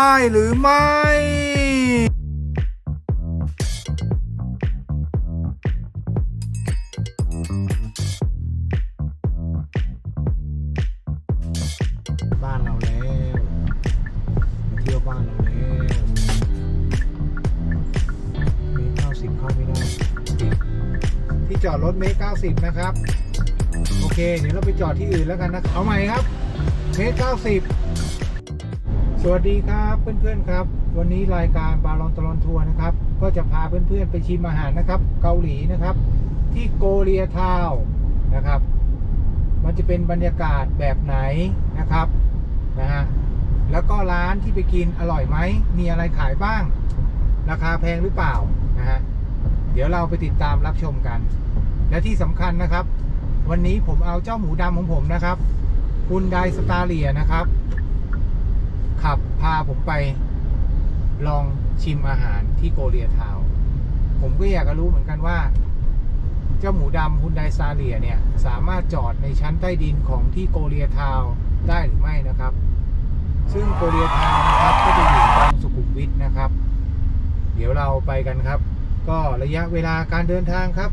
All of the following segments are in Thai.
ได้หรือไม่ บ้านเราแล้วมาเที่ยวบ้านเราแล้วเมตรเก้าสิบเข้าไม่ได้ที่จอดรถเมตรเก้าสิบนะครับ โอเค เดี๋ยวเราไปจอดที่อื่นแล้วกันนะ เอาใหม่ครับ เมตรเก้าสิบ สวัสดีครับเพื่อนๆครับ วันนี้รายการบาลอนตลอนทัวร์นะครับ ก็จะพาเพื่อนๆไปชิมอาหารนะครับ เกาหลีนะครับ ที่โกเรียทาวน์นะครับ มันจะเป็นบรรยากาศแบบไหนนะครับนะฮะแล้วก็ร้านที่ไปกินอร่อยไหมมีอะไรขายบ้าง ราคาแพงหรือเปล่านะฮะเดี๋ยวเราไปติดตามรับชมกัน และที่สำคัญนะครับ วันนี้ผมเอาเจ้าหมูดำของผมนะครับคุณไดสตาเลียนะครับ ขับพาผมไปลองชิมอาหารที่โกเรียทาว ผมก็อยากจะรู้เหมือนกันว่า เจ้าหมูดำฮุนไดซาเลียเนี่ย สามารถจอดในชั้นใต้ดินของที่โกเรียทาวได้หรือไม่นะครับ ซึ่งโกเรียทาวน์นะครับก็จะอยู่ตรงสุขุมวิทนะครับ เดี๋ยวเราไปกันครับ ก็ระยะเวลาการเดินทางครับ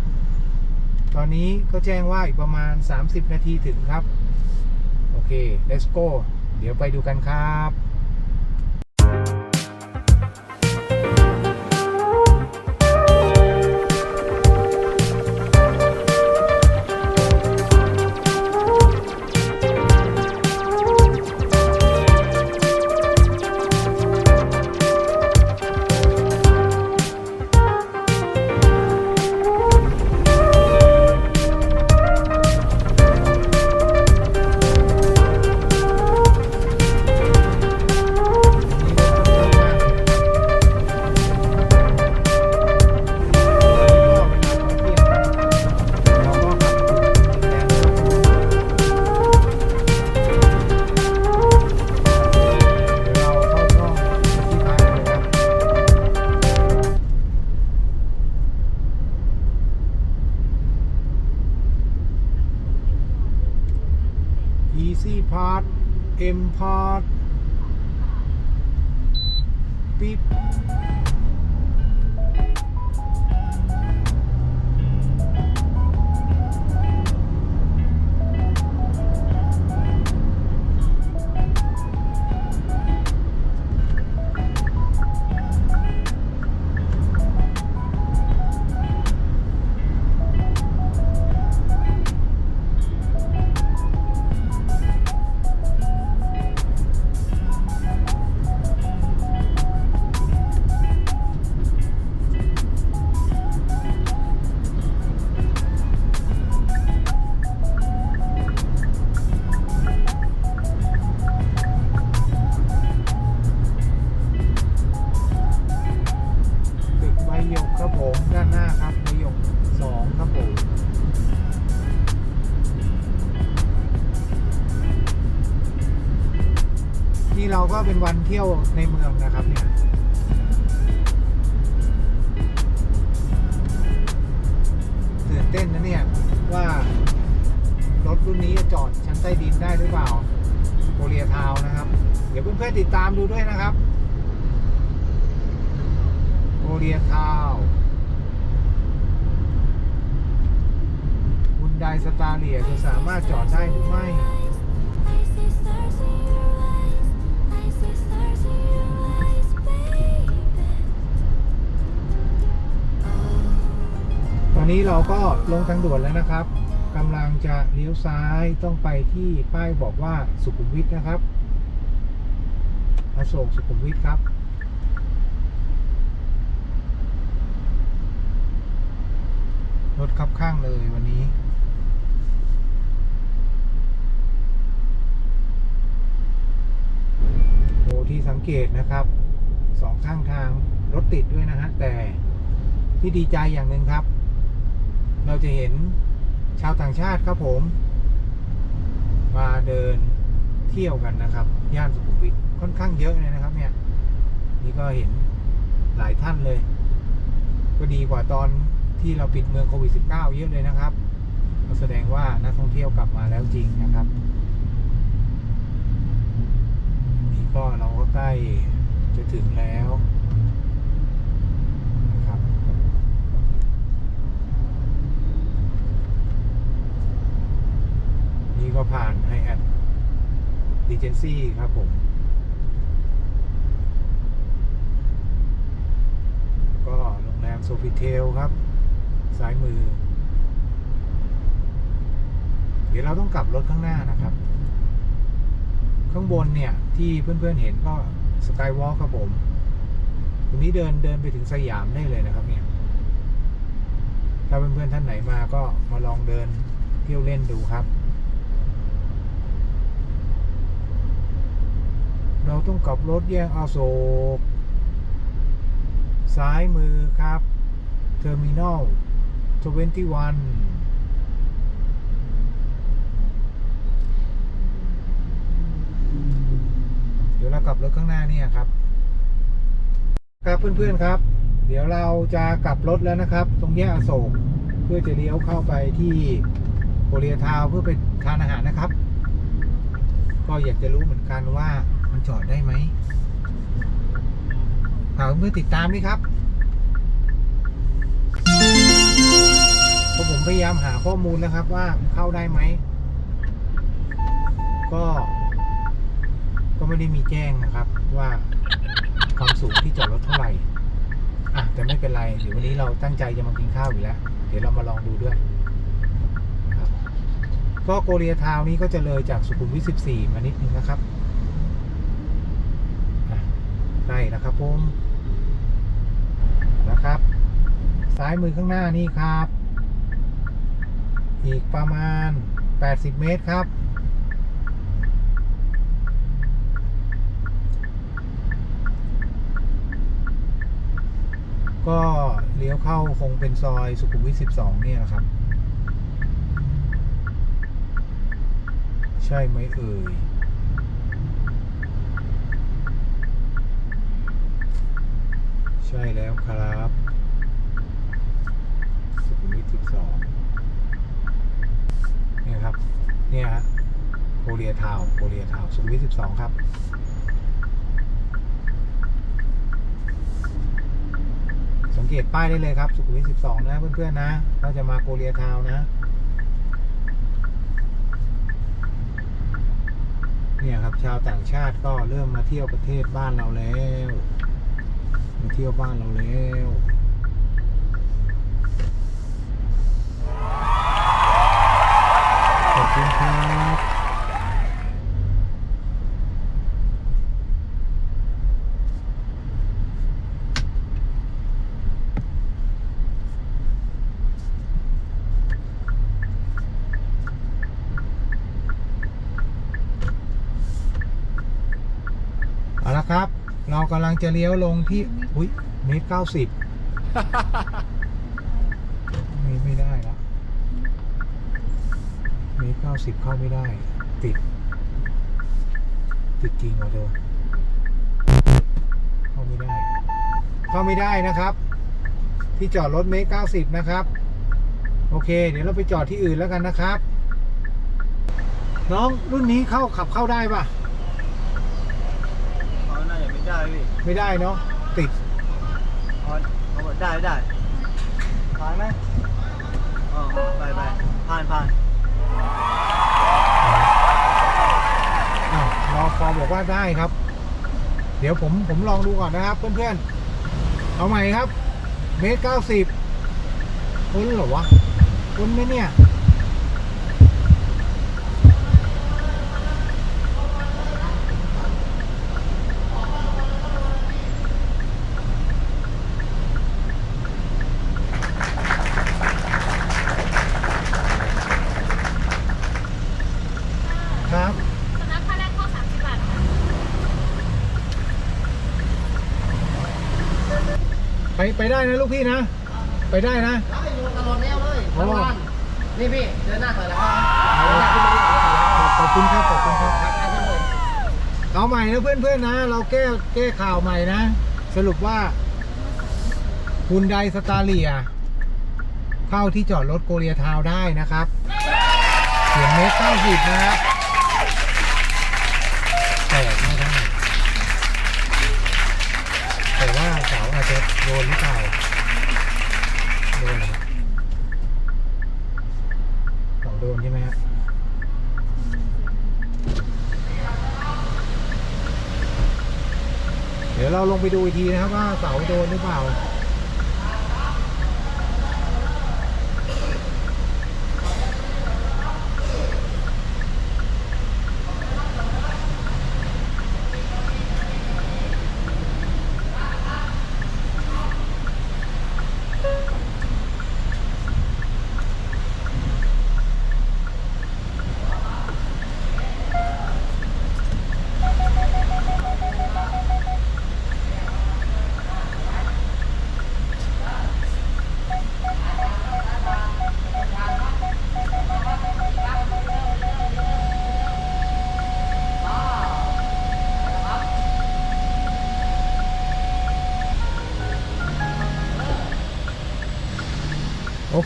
ตอนนี้ก็แจ้งว่าอีกประมาณ 30 นาทีถึงครับ โอเค let's go เดี๋ยวไปดูกันครับ Import Import ปิ๊บ เราก็เป็นวันเที่ยวในเมืองนะครับเนี่ยตื่นเต้นนะเนี่ยว่ารถรุ่นนี้จะจอดชั้นใต้ดินได้หรือเปล่าโคเรียทาวนะครับ เดี๋ยวเพื่อนๆติดตามดูด้วยนะครับโอเรียทาวคุณไดสตาเลียจะสามารถจอดได้หรือไม่ อนนี้เราก็ลงทางด่วนแล้วนะครับกำลังจะเลี้ยวซ้ายต้องไปที่ป้ายบอกว่าสุขุมวิทนะครับอโศกสุขุมวิทครับ รถคับข้างเลยวันนี้โอ้ที่สังเกตนะครับสองข้างทางรถติดด้วยนะฮะแต่ที่ดีใจอย่างหนึ่งครับ เราจะเห็นชาวต่างชาติครับผม มาเดินเที่ยวกันนะครับ ย่านสุขุมวิทค่อนข้างเยอะเลยนะครับ เนี่ย นี่ก็เห็นหลายท่านเลย ก็ดีกว่าตอนที่เราปิดเมืองโควิด -19 เยอะเลยนะครับก็แสดงว่านักท่องเที่ยวกลับมาแล้วจริงนะครับนี่ก็เราก็ใกล้จะถึงแล้วนะครับ นี่ก็ ผ่านไฮแอดดีเจนซี่ครับผม ก็โรงแรมโซฟิเทลครับ ซ้ายมือ เดี๋ยวเราต้องกลับรถข้างหน้านะครับ ข้างบนเนี่ย ที่เพื่อนๆเห็นก็สกายวอล์กครับผม ตรงนี้เดินเดินไปถึงสยามได้เลยนะครับเนี่ย ถ้าเพื่อนๆท่านไหนมาก็มาลองเดินเที่ยวเล่นดูครับ เรา ต้องกลับรถแยกอโศก ซ้ายมือครับ เทอร์มินอล21เดี๋ยวเรากลับรถข้างหน้าเนี่ยครับ ครับเพื่อนๆครับ เดี๋ยวเราจะกลับรถแล้วนะครับ ตรงแยกอโศก เพื่อจะเลี้ยวเข้าไปที่โคเรียทาวเพื่อไปทานอาหารนะครับ ก็อยากจะรู้เหมือนกันว่า จอดได้ไหมฝากเพื่อนติดตามด้วยครับเพราะผมพยายามหาข้อมูลนะครับว่าเข้าได้ไหม ก็ ก็ไม่ได้มีแจ้งนะครับ ว่าความสูงที่จอดรถเท่าไหร่ อะแต่ไม่เป็นไร เดี๋ยววันนี้เราตั้งใจจะมากินข้าวอยู่แล้ว เดี๋ยวเรามาลองดูด้วยนะครับก็โกเรียทาวน์นี้ก็จะเลยจากสุขุมวิท 14 มานิดนึงนะครับ ใกล้แล้วครับผมนะครับซ้ายมือข้างหน้านี่ครับ อีกประมาณ 80 เมตรครับ ก็เลี้ยวเข้าคงเป็นซอยสุขุมวิท 12 เนี่ยนะครับ ใช่ไหมเอ่ย ใช่แล้วครับสุขุมวิท12เนี่ยครับ เนี่ยฮะโคเรียทาวโคเรียทาวสุขุมวิท12ครับสังเกตป้ายได้เลยครับ สุขุมวิท12นะเพื่อนๆนะถ้าจะมาโกเรียทาวนะเนี่ยครับชาวต่างชาติก็เริ่มมาเที่ยวประเทศบ้านเราแล้ว มาเที่ยวบ้านเราแล้ว กำลังจะเลี้ยวลงที่ อุ้ยเมตรเก้าสิบไม่ไม่ได้ละเมตรเก้าสิบเข้าไม่ได้ ติด ติดจริงว่ะเธอเข้าไม่ได้ เข้าไม่ได้นะครับ ที่จอดรถเมตรเก้าสิบนะครับ โอเค เดี๋ยวเราไปจอดที่อื่นแล้วกันนะครับ น้องรุ่นนี้เข้าขับเข้าได้ปะ ไม่ได้พี่ไม่ได้เนาะติดเขาเขาบอกได้ได้ผ่านไหมอ๋อไปไปผ่านผ่านอ้าวรอฟอบอกว่าได้ครับ เดี๋ยวผมผมลองดูก่อนนะครับ เพื่อนๆเอาใหม่ครับเมตรเก้าสิบพ้นเหรอวะพ้นไหมเนี่ย ครับ สำนักค่าแรกเข้า30บาทค่ะ ไปไปได้นะลูกพี่นะ ไปได้นะแล้วไปอยู่ตลอดแนวเลยอ๋อทั้งวันนี่พี่เดินหน้าถอยหลังขอบคุณครับขอบคุณครับครับได้เลยเอาใหม่นะเพื่อนๆนะ เราแก้แก้ข่าวใหม่นะ สรุปว่าคุณไดสตาเลียเข้าที่จอดรถโกเรียทาวน์ได้นะครับเสียงเมตรเก้าสิบนะครับ โดนหรือเปล่าโดนเหรอสองโดนใช่ไหมครับเดี๋ยวเราลงไปดูอีกทีนะครับว่าเสาโดนหรือเปล่า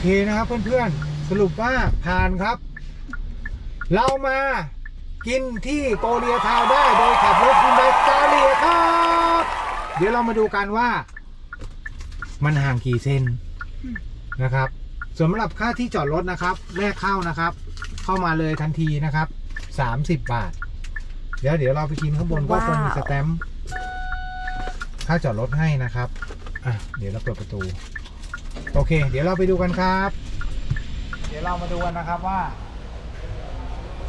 เคนะครับเพื่อนๆ สรุปว่าผ่านครับ เรามากินที่โกเลียทาวน์ได้โดยขับรถคุณไดสตาเลียครับ เดี๋ยวเรามาดูกันว่า มันห่างกี่เซนนะครับสำหรับค่าที่จอดรถนะครับ แรกเข้านะครับ เข้ามาเลยทันทีนะครับ30บาท เดี๋ยวเดี๋ยวเราไปกินข้างบนก็คงมีสแตมป์ค่าจอดรถให้นะครับอะเดี๋ยวเราเปิดประตู โอเค เดี๋ยวเราไปดูกันครับ เดี๋ยวเรามาดูกันนะครับว่า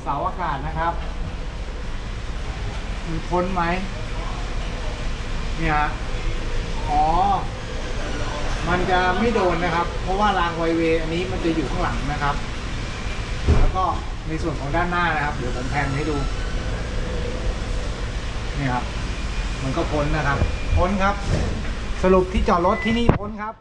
เสาอากาศนะครับมีพ้นไหมเนี่ยฮะอ๋อ มันจะไม่โดนนะครับ เพราะว่ารางไวเวอันนี้มันจะอยู่ข้างหลังนะครับ แล้วก็ในส่วนของด้านหน้านะครับ เดี๋ยวผมแพนให้ดู นี่ครับ มันก็พ้นนะครับ พ้นครับ สรุปที่จอดรถที่นี่พ้นครับ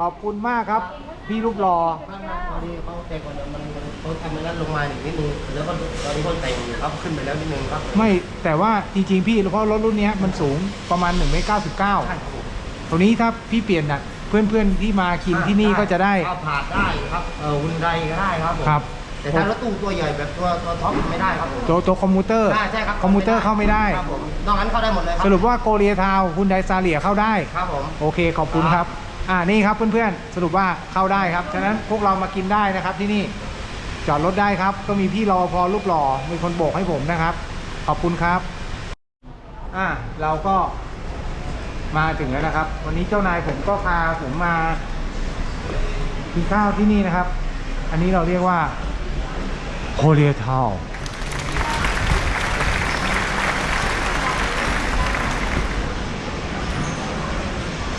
ขอบคุณมากครับ พี่รูปรอบ้างนะตอนนี้เขาแต่งก่อนมันมันเขาทำมันนั้นลงมาอีกนิดนึงแล้วก็ตอนนี้เขาแต่งอยู่ครับขึ้นไปแล้วนิดนึงครับไม่แต่ว่าจริงๆ พี่เพราะรถรุ่นเนี้ยมันสูงประมาณ1เมตรใช่99ครับผมตรงนี้ถ้าพี่เปลี่ยนน่ะเพื่อนๆที่มากินที่นี่ก็จะได้ข้าวผัดได้ครับเออวุนไดก็ได้ครับผมครับ แต่ถ้ารถตู้ตัวใหญ่แบบตัวตัวท็อปไม่ได้ครับผมตัวตัวคอมมูเตอร์ใช่ใช่ครับคอมมูเตอร์เข้าไม่ได้ครับผมนอกนั้นเข้าได้หมดเลยครัสรุปว่าโกเลียทาวคุณไดซาเลียเข้าได้ครับผมโอเคขอบคุณครับ อ่านี่ครับเพื่อนๆ สรุปว่าเข้าได้ครับ ฉะนั้นพวกเรามากินได้นะครับที่นี่จอดรถได้ครับ ก็มีพี่รอพอรูปหล่อมีคนโบกให้ผมนะครับ ขอบคุณครับอ่าเราก็มาถึงแล้วนะครับ วันนี้เจ้านายผมก็พาผมมากินข้าวที่นี่นะครับ อันนี้เราเรียกว่าโคเรียทาว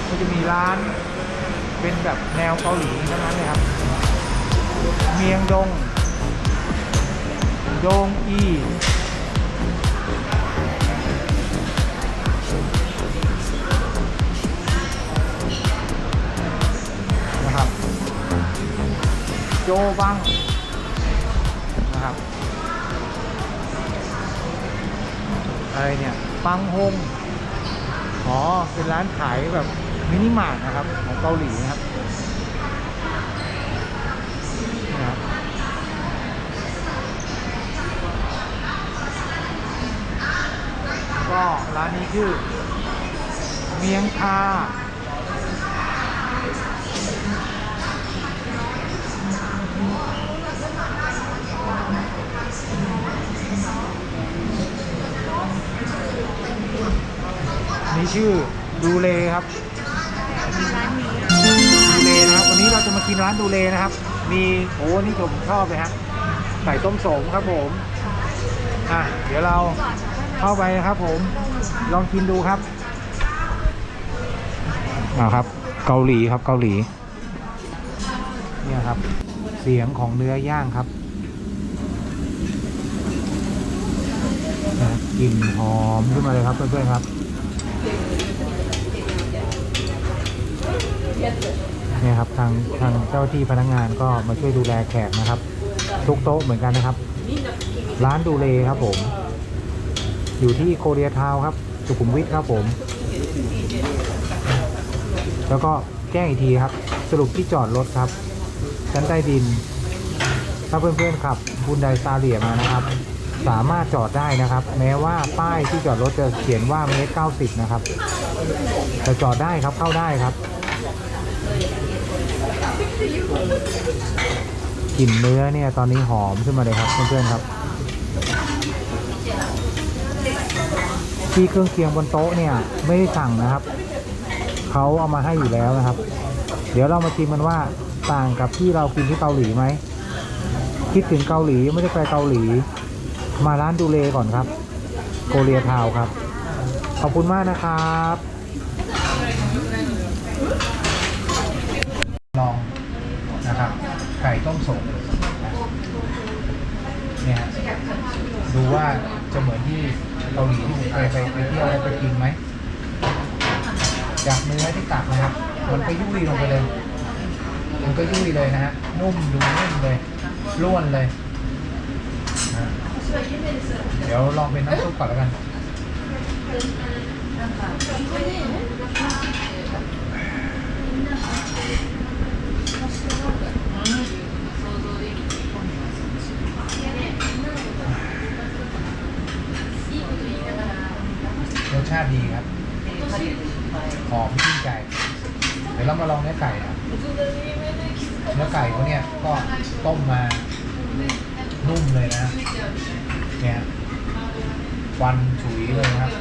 ก็จะมีร้าน เป็นแบบแนวเกาหลีทั้งนั้นเลยครับ เมียงดงโดงอีนะครับโจบังนะครับอะไรเนี่ยปังฮงอ๋อเป็นร้านขายแบบ มินิมาร์ทนะครับ ของเกาหลีนะครับนะครับก็ร้านนี้ชื่อ เมียงคานี่ชื่อดูเลครับ กินร้านดูเลนะครับ มีโอ้นี่ผมชอบเลยฮะไก่ต้มโสมครับผมอะเดี๋ยวเราเข้าไปนะครับ ผมลองกินดูครับอ่าครับ เกาหลีครับเกาหลี เนี่ยครับ เสียงของเนื้อย่างครับกลิ่นหอมขึ้นมาเลยครับเพื่อนๆครับ เนี่ยครับทางทางเจ้าที่พนักงานก็มาช่วยดูแลแขกนะครับ ทุกโต๊ะเหมือนกันนะครับ ร้านดูเลครับผม อยู่ที่โคเรียทาวครับ สุขุมวิทครับผม แล้วก็แจ้งอีกทีครับ สรุปที่จอดรถครับ ชั้นใต้ดิน ถ้าเพื่อนๆขับบุนไดซาเลียมานะครับ สามารถจอดได้นะครับ แม้ว่าป้ายที่จอดรถจะเขียนว่าเมตรเก้าสิบนะครับแต่จอดได้ครับเข้าได้ครับ กลิ่นเนื้อเนี่ยตอนนี้หอมขึ้นมาเลยครับเพื่อนๆครับ ที่เครื่องเคียงบนโต๊ะเนี่ยไม่ได้สั่งนะครับเขาเอามาให้อยู่แล้วนะครับ เดี๋ยวเรามาชิมกันว่าต่างกับที่เรากินที่เกาหลีไหมคิดถึงเกาหลีไม่ได้ไปเกาหลี มาร้านดูเลก่อนครับ โกเรียทาวครับ ขอบคุณมากนะครับ ลองนะครับ ไก่ ต้มสดเนี่ยฮะดูว่าจะเหมือนที่เกาหลีที่ผมเคยไปไปเที่ยวแล้วไปกินไหมจากเนื้อที่ตักนะครับ มันก็ยุ่ยลงไปเลย มันก็ยุ่ยเลยนะฮะนุ่มดูนุ่มเลยร่วนเลยเดี๋ยวลองเป็นน้ำซุปก่อนแล้วกัน ชาติดีครับหอมชื่นใจเดี๋ยวเรามาลองเนื้อไก่นะเนื้อไก่เขาเนี่ยก็ต้มมานุ่มเลยนะเนี่ยควันฉุยเลยครับ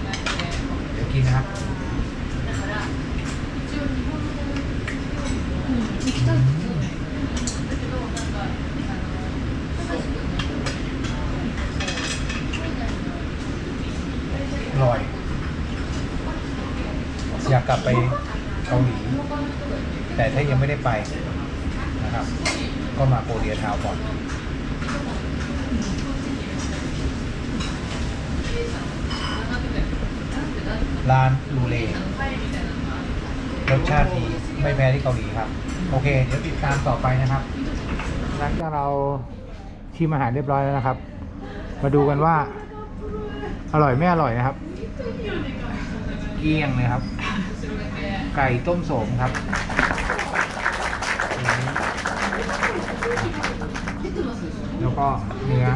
เดี๋ยวกินนะครับอร่อย อยากกลับไปเกาหลีแต่ถ้ายังไม่ได้ไปนะครับ ก็มาโกเรียทาวก่อนร้านลูเลรสชาติดีไม่แพ้ที่เกาหลีครับ โอเค เดี๋ยวติดตามต่อไปนะครับ หลังจากเราชิมอาหารเรียบร้อยแล้วนะครับ มาดูกันว่า อร่อยไม่อร่อยนะครับ เกลี้ยงเลยครับ ไก่ต้มโสมครับ แล้วก็เนื้อ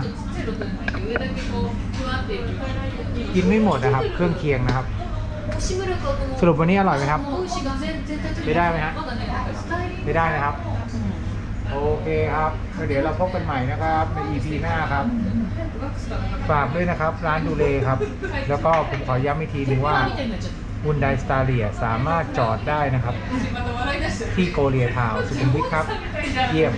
กินไม่หมดนะครับ เครื่องเคียงนะครับ สรุปวันนี้อร่อยไหมครับ ไม่ได้ไหมฮะไม่ได้นะครับ โอเคครับเดี๋ยวเราพบกันใหม่นะครับ ใน EP หน้าครับฝากด้วยนะครับ ร้านดูเลครับ แล้วก็ผมขอย้ำอีกทีนึงว่า ฮุนไดสตาเลียสามารถจอดได้นะครับ ที่โกเลียทาวสุขุมวิทครับ เยี่ยม